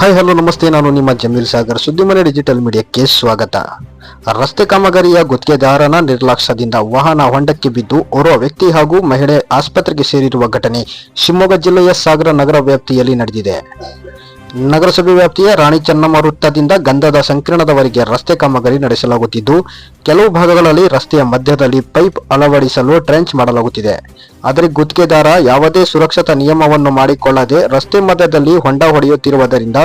Hi hello ನಮಸ್ತೆ. ನಾನು ನಿಮ್ಮ ಜಮೀಲ್ ಸಾಗರ್. ಸುದ್ದಿಮನೆ ಡಿಜಿಟಲ್ ಮೀಡಿಯಾಕ್ಕೆ ಸ್ವಾಗತ. ರಸ್ತೆ ಕಾಮಗಾರಿಯ ಗುತ್ತಿಗೆದಾರನ ನಿರ್ಲಕ್ಷ್ಯದಿಂದ ವಾಹನ ಹೊಂಡಕ್ಕೆ ಬಿದ್ದು ಓರ್ವ ವ್ಯಕ್ತಿ ಹಾಗೂ ಮಹಿಳೆ ಆಸ್ಪತ್ರೆಗೆ ಸೇರಿರುವ ಘಟನೆ ಶಿವಮೊಗ್ಗ ಜಿಲ್ಲೆಯ ಸಾಗರ ನಗರ ವ್ಯಾಪ್ತಿಯಲ್ಲಿ ನಡೆದಿದೆ. ನಗರಸಭೆ ವ್ಯಾಪ್ತಿಯ ರಾಣಿ ಚೆನ್ನಮ್ಮ ವೃತ್ತದಿಂದ ಗಂಧದ ಸಂಕೀರ್ಣದವರೆಗೆ ರಸ್ತೆ ಕಾಮಗಾರಿ ನಡೆಸಲಾಗುತ್ತಿದ್ದು, ಕೆಲವು ಭಾಗಗಳಲ್ಲಿ ರಸ್ತೆಯ ಮಧ್ಯದಲ್ಲಿ ಪೈಪ್ ಅಳವಡಿಸಲು ಟ್ರೆಂಚ್ ಮಾಡಲಾಗುತ್ತಿದೆ. ಆದರೆ ಗುತ್ತಿಗೆದಾರ ಯಾವುದೇ ಸುರಕ್ಷತಾ ನಿಯಮವನ್ನು ಮಾಡಿಕೊಳ್ಳದೆ ರಸ್ತೆ ಮಧ್ಯದಲ್ಲಿ ಹೊಂಡ ಹೊಡೆಯುತ್ತಿರುವುದರಿಂದ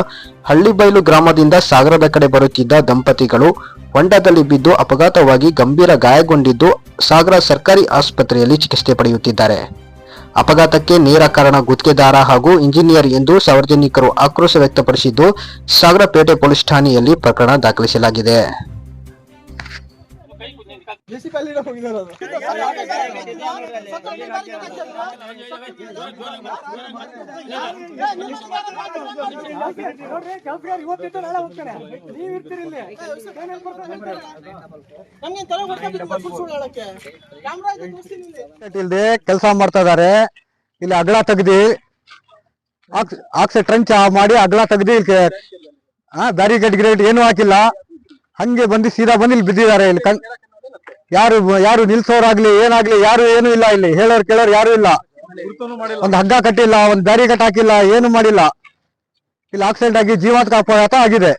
ಹಳ್ಳಿಬೈಲು ಗ್ರಾಮದಿಂದ ಸಾಗರದ ಕಡೆ ಬರುತ್ತಿದ್ದ ದಂಪತಿಗಳು ಹೊಂಡದಲ್ಲಿ ಬಿದ್ದು ಅಪಘಾತವಾಗಿ ಗಂಭೀರ ಗಾಯಗೊಂಡಿದ್ದು ಸಾಗರ ಸರ್ಕಾರಿ ಆಸ್ಪತ್ರೆಯಲ್ಲಿ ಚಿಕಿತ್ಸೆ ಪಡೆಯುತ್ತಿದ್ದಾರೆ. ಅಪಘಾತಕ್ಕೆ ನೇರ ಕಾರಣ ಗುತ್ತಿಗೆದಾರ ಹಾಗೂ ಇಂಜಿನಿಯರ್ ಎಂದು ಸಾರ್ವಜನಿಕರು ಆಕ್ರೋಶ ವ್ಯಕ್ತಪಡಿಸಿದ್ದು, ಸಾಗರಪೇಟೆ ಪೊಲೀಸ್ ಠಾಣೆಯಲ್ಲಿ ಪ್ರಕರಣ ದಾಖಲಿಸಲಾಗಿದೆ. ಬೇಸಿಕಲ್ಲಿ ಹೋಗಿದ್ದಾರೆ ಅದು ನೋಡ್ರಿ ಕೆಲ್ಸಗಾರ ನಾಳೆ ಹೋಗ್ತಾನೆ ನೀವ್ ಇರ್ತೀರಿ ಇಲ್ಲಿ ಇಲ್ದೆ ಕೆಲಸ ಮಾಡ್ತಾ ಇದಾರೆ. ಇಲ್ಲಿ ಅಗಲ ತೆಗ್ದಿ, ಆಕ್ಸೆ ಟ್ರಂಚ್ ಮಾಡಿ ಅಗಲ ತೆಗ್ದಿ ದಾರಿ ಬ್ಯಾರಿಗೇಡ್ ಗಿರೇಡ್ ಏನು ಹಾಕಿಲ್ಲ. ಹಂಗೆ ಬಂದು ಸೀದಾ ಬಂದು ಇಲ್ಲಿ ಬಿದ್ದಿದ್ದಾರೆ. ಇಲ್ಲಿ ಕಣ್ ಯಾರು ಯಾರು ನಿಲ್ಸೋರಾಗ್ಲಿ, ಏನಾಗ್ಲಿ, ಯಾರು ಏನು ಇಲ್ಲ ಇಲ್ಲಿ. ಹೇಳೋರ್ ಕೇಳೋರ್ ಯಾರು ಇಲ್ಲ. ಒಂದ್ ಹಗ್ಗ ಕಟ್ಟಿಲ್ಲ, ಒಂದ್ ಬ್ಯಾರಿಗೇಡ್ ಹಾಕಿಲ್ಲ, ಏನು ಮಾಡಿಲ್ಲ. ಇಲ್ಲಿ ಆಕ್ಸಿಡೆಂಟ್ ಆಗಿ ಜೀವಾಂತ ಅಪಘಾತ ಆಗಿದೆ.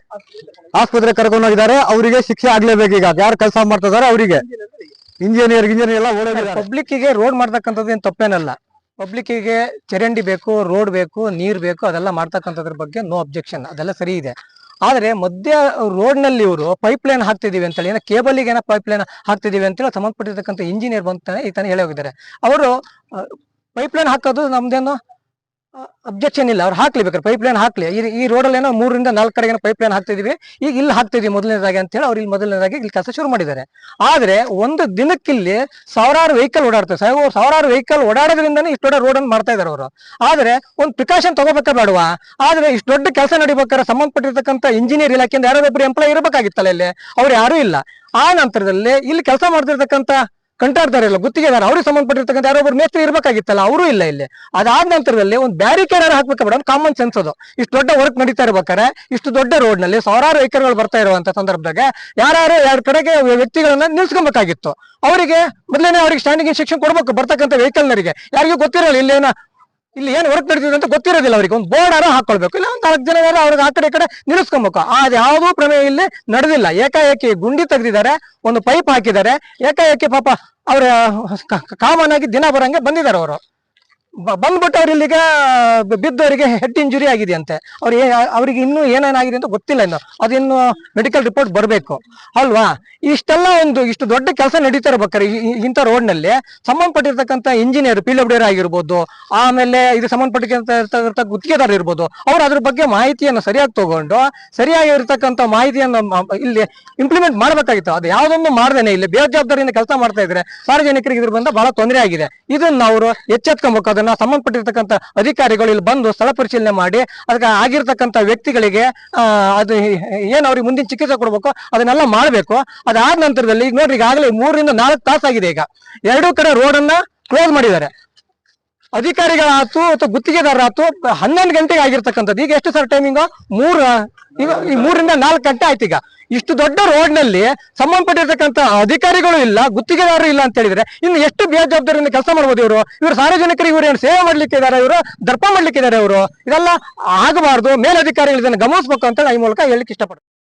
ಆಸ್ಪತ್ರೆ ಕರ್ಕೊಂಡು ಹೋಗಿದ್ದಾರೆ. ಅವರಿಗೆ ಶಿಕ್ಷೆ ಆಗ್ಲೇಬೇಕು ಈಗ. ಯಾರು ಕೆಲಸ ಮಾಡ್ತಾ ಇದಾರೆ ಅವರಿಗೆ. ಇಂಜಿನಿಯರ್ ಇಂಜಿನಿಯರ್ ಎಲ್ಲ ಓಡೋಗಿದ್ದಾರೆ. ಪಬ್ಲಿಕ್ಗೆ ರೋಡ್ ಮಾಡ್ತಕ್ಕಂಥದ್ದು ಏನ್ ತಪ್ಪೇನಲ್ಲ. ಪಬ್ಲಿಕ್ಗೆ ಚರಂಡಿ ಬೇಕು ರೋಡ್ ಬೇಕು, ನೀರ್ ಬೇಕು, ಅದೆಲ್ಲ ಮಾಡ್ತಕ್ಕಂಥದ್ರ ಬಗ್ಗೆ ನೋ ಅಬ್ಜೆಕ್ಷನ್ ಅದೆಲ್ಲ ಸರಿ ಇದೆ. ಆದ್ರೆ ಮಧ್ಯ ರೋಡ್ನಲ್ಲಿ ಇವರು ಪೈಪ್ ಲೈನ್ ಹಾಕ್ತಿದೀವಿ ಅಂತೇಳಿ, ಏನೋ ಕೇಬಲ್ ಏನೋ ಪೈಪ್ ಲೈನ್ ಹಾಕ್ತಿದೀವಿ ಅಂತೇಳಿ ಸಂಬಂಧಪಟ್ಟಿರ್ತಕ್ಕಂಥ ಇಂಜಿನಿಯರ್ ಬಂತಾನೆ ಈತನ ತಾನೇ ಹೇಳಿ ಹೋಗಿದ್ದಾರೆ. ಅವರು ಪೈಪ್ ಲೈನ್ ಹಾಕೋದು ನಮ್ದೇನು ಅಬ್ಜೆಕ್ಷನ್ ಇಲ್ಲ, ಅವ್ರು ಹಾಕ್ಲಿ ಬೇಕಾದ್ರೆ ಪೈಪ್ ಲೈನ್ ಹಾಕ್ಲಿ. ಈ ರೋಡಲ್ಲಿ ಏನೋ ಮೂರರಿಂದ ನಾಲ್ಕು ಕಡೆಗೆ ಪೈಪ್ ಲೈನ್ ಹಾಕ್ತಿದೀವಿ. ಈಗ ಇಲ್ಲಿ ಹಾಕ್ತಿದೀವಿ ಮೊದಲನೇದಾಗಿ ಅಂತ ಹೇಳಿ ಅವ್ರು ಇಲ್ಲಿ ಮೊದಲನೇದಾಗಿ ಇಲ್ಲಿ ಕೆಲಸ ಶುರು ಮಾಡಿದ್ದಾರೆ. ಆದ್ರೆ ಒಂದು ದಿನಕ್ಕಿಲ್ಲಿ ಸಾವಿರಾರು ವೆಹಿಕಲ್ ಓಡಾಡ್ತಾರೆ ಸಾವಿರ ಸಾವಿರಾರು ವೆಹಿಕಲ್ ಓಡಾಡೋದ್ರಿಂದನೇ ಇಷ್ಟು ದೊಡ್ಡ ರೋಡ್ ಅನ್ನು ಮಾಡ್ತಾ ಇದಾರೆ ಅವರು. ಆದ್ರೆ ಒಂದು ಪ್ರಿಕಾಷನ್ ತಗೋಬೇಕಾ ಬೇಡವಾ? ಆದ್ರೆ ಇಷ್ಟು ದೊಡ್ಡ ಕೆಲಸ ನಡಿಬೇಕಾದ್ರೆ ಸಂಬಂಧಪಟ್ಟಿರ್ತಕ್ಕಂಥ ಇಂಜಿನಿಯರ್ ಇಲಾಖೆಯಿಂದ ಒಬ್ಬರು ಎಂಪ್ಲಾಯ್ ಇರಬೇಕಾಗಿತ್ತಲ್ಲ ಇಲ್ಲಿ? ಅವ್ರು ಯಾರೂ ಇಲ್ಲ. ಆ ನಂತರದಲ್ಲಿ ಇಲ್ಲಿ ಕೆಲಸ ಮಾಡ್ತಿರ್ತಕ್ಕಂಥ ಕಂಟಾಡ್ತಾರೆ ಇಲ್ಲ ಗುತ್ತಿಗೆದಾರ, ಅವ್ರಿಗೆ ಸಂಬಂಧಪಟ್ಟಿರ್ತಕ್ಕಂಥ ಯಾರೋ ಒಬ್ಬರು ಮೇಸ್ತ್ರಿ ಇರ್ಬೇಕಾಗಿತ್ತಲ್ಲ, ಅವರು ಇಲ್ಲ ಇಲ್ಲಿ. ಅದಾದ ನಂತರದಲ್ಲಿ ಒಂದು ಬ್ಯಾರಿಕೇಡ್ ಹಾಕ್ಬೇಕು ಮೇಡಮ್ ಕಾಮನ್ ಸೆನ್ಸ್ ಅದು. ಇಷ್ಟು ದೊಡ್ಡ ವರ್ಕ್ ನಡೀತಾ ಇರ್ಬೇಕಾದ್ರೆ, ಇಷ್ಟು ದೊಡ್ಡ ರೋಡ್ನಲ್ಲಿ ಸಾವಿರಾರು ವೆಹಿಕಲ್ಗಳು ಬರ್ತಾ ಇರುವಂತ ಸಂದರ್ಭದಾಗ ಯಾರು ಯಾರ ಕಡೆಗೆ ವ್ಯಕ್ತಿಗಳನ್ನ ನಿಲ್ಸ್ಕೊಬೇಕಾಗಿತ್ತು. ಅವರಿಗೆ ಮೊದಲನೇ ಅವರಿಗೆ ಸ್ಟ್ಯಾಂಡಿಂಗ್ ಶಿಕ್ಷಣ ಕೊಡಬೇಕು, ಬರ್ತಕ್ಕಂಥ ವೆಹಿಕಲ್ನರಿಗೆ ಯಾರಿಗೂ ಗೊತ್ತಿರಲ್ಲ ಇಲ್ಲೇನ ಇಲ್ಲಿ ಏನು ವರ್ಕ್ ನಡೀತಿದೆ ಅಂತ ಗೊತ್ತಿರೋದಿಲ್ಲ ಅವರಿಗೆ. ಒಂದು ಬೋರ್ಡ್ ಆರೋ ಹಾಕೊಳ್ಬೇಕು. ಇಲ್ಲ, ಒಂದು ನಾಲ್ಕು ಜನ ಅವ್ರಿಗೆ ಆ ಕಡೆ ಈ ಕಡೆ ನಿಲ್ಲಿಸ್ಕೊಬೇಕು. ಅದು ಯಾವುದೂ ಪ್ರಮೇಯ ಇಲ್ಲಿ ನಡೆದಿಲ್ಲ. ಏಕಾಏಕಿ ಗುಂಡಿ ತೆಗೆದಿದ್ದಾರೆ, ಒಂದು ಪೈಪ್ ಹಾಕಿದ್ದಾರೆ. ಏಕಾಏಕಿ ಪಾಪ ಅವ್ರ ಕಾಮನ್ ಆಗಿ ದಿನ ಬರಂಗೆ ಬಂದಿದ್ದಾರೆ ಅವರು. ಬಂದ್ಬಿಟ್ಟು ಅವ್ರು ಇಲ್ಲಿಗೆ ಬಿದ್ದವರಿಗೆ ಹೆಡ್ ಇಂಜುರಿ ಆಗಿದೆ ಅಂತೆ ಅವ್ರು ಅವ್ರಿಗೆ ಇನ್ನೂ ಏನೇನಾಗಿದೆ ಅಂತ ಗೊತ್ತಿಲ್ಲ ಇನ್ನು. ಅದಿನ್ನು ಮೆಡಿಕಲ್ ರಿಪೋರ್ಟ್ ಬರಬೇಕು. ಅಲ್ವಾ? ಇಷ್ಟೆಲ್ಲ ಒಂದು, ಇಷ್ಟು ದೊಡ್ಡ ಕೆಲಸ ನಡೀತಾ ಇರ್ಬೇಕಾರೆ ಇಂಥ ರೋಡ್ನಲ್ಲಿ ಸಂಬಂಧಪಟ್ಟಿರ್ತಕ್ಕಂಥ ಇಂಜಿನಿಯರ್ ಪಿ ಡಬ್ಲ್ಯೂ ಆಗಿರ್ಬೋದು, ಆಮೇಲೆ ಇದು ಸಂಬಂಧಪಟ್ಟಿರ್ತಕ್ಕಂಥ ಗುತ್ತಿಗೆದಾರ ಇರ್ಬೋದು, ಅವ್ರು ಅದ್ರ ಬಗ್ಗೆ ಮಾಹಿತಿಯನ್ನು ಸರಿಯಾಗಿ ತಗೊಂಡು ಸರಿಯಾಗಿರ್ತಕ್ಕಂಥ ಮಾಹಿತಿಯನ್ನು ಇಲ್ಲಿ ಇಂಪ್ಲಿಮೆಂಟ್ ಮಾಡಬೇಕಾಗಿತ್ತು. ಅದು ಯಾವುದೊಂದು ಮಾಡ್ದೇನೆ ಇಲ್ಲಿ. ಬೇಜವಾಬ್ದಾರಿಯಿಂದ ಕೆಲಸ ಮಾಡ್ತಾ ಇದ್ರೆ ಸಾರ್ವಜನಿಕರಿಗೆ ಇದ್ರ ಬಂದ ಬಹಳ ತೊಂದರೆ ಆಗಿದೆ. ಇದನ್ನ ಅವರು ಎಚ್ಚೆತ್ಕೊಬೇಕು ಅದನ್ನ ಸಂಬಂಧಪಟ್ಟಿರ್ತಕ್ಕಂಥ ಅಧಿಕಾರಿಗಳು ಇಲ್ಲಿ ಬಂದು ಸ್ಥಳ ಪರಿಶೀಲನೆ ಮಾಡಿ, ಅದಕ್ಕೆ ಆಗಿರ್ತಕ್ಕಂಥ ವ್ಯಕ್ತಿಗಳಿಗೆ ಅದು ಏನು ಅವ್ರಿಗೆ ಮುಂದಿನ ಚಿಕಿತ್ಸೆ ಕೊಡ್ಬೇಕು ಅದನ್ನೆಲ್ಲ ಮಾಡಬೇಕು. ಅದಾದ ನಂತರದಲ್ಲಿ ಈಗ ನೋಡ್ರಿ, ಈಗಾಗಲೇ ಮೂರರಿಂದ ನಾಲ್ಕು ತಾಸಾಗಿದೆ ಈಗ. ಎರಡೂ ಕಡೆ ರೋಡನ್ನ ಕ್ಲೋಸ್ ಮಾಡಿದ್ದಾರೆ. ಅಧಿಕಾರಿಗಳಾತು ಅಥವಾ ಗುತ್ತಿಗೆದಾರರಾತು ಹನ್ನೊಂದು ಗಂಟೆಗೆ ಆಗಿರ್ತಕ್ಕಂಥದ್ದು. ಈಗ ಎಷ್ಟು ಸರ್ ಟೈಮಿಂಗ್ ಮೂರ, ಈಗ ಈ ಮೂರರಿಂದ ನಾಲ್ಕು ಗಂಟೆ ಆಯ್ತು ಈಗ. ಇಷ್ಟು ದೊಡ್ಡ ರೋಡ್ನಲ್ಲಿ ಸಂಬಂಧಪಟ್ಟಿರ್ತಕ್ಕಂಥ ಅಧಿಕಾರಿಗಳು ಇಲ್ಲ, ಗುತ್ತಿಗೆದಾರರು ಇಲ್ಲ ಅಂತ ಹೇಳಿದ್ರೆ ಇನ್ನು ಎಷ್ಟು ಬೇಜವಾಬ್ದಾರಿಯಿಂದ ಕೆಲಸ ಮಾಡ್ಬೋದು ಇವರು? ಇವರು ಸಾರ್ವಜನಿಕರಿಗೆ ಇವರು ಏನು ಸೇವೆ ಮಾಡ್ಲಿಕ್ಕೆ ಇದಾರೆ? ಇವರು ದರ್ಪ ಮಾಡ್ಲಿಕ್ಕೆ ಇದಾರೆ ಇವರು? ಇದೆಲ್ಲ ಆಗಬಾರ್ದು. ಮೇಲಧಿಕಾರಿಗಳು ಇದನ್ನು ಗಮನಿಸಬೇಕು ಅಂತ ಈ ಮೂಲಕ ಹೇಳಲಿಕ್ಕೆ ಇಷ್ಟಪಡ್ತೀನಿ.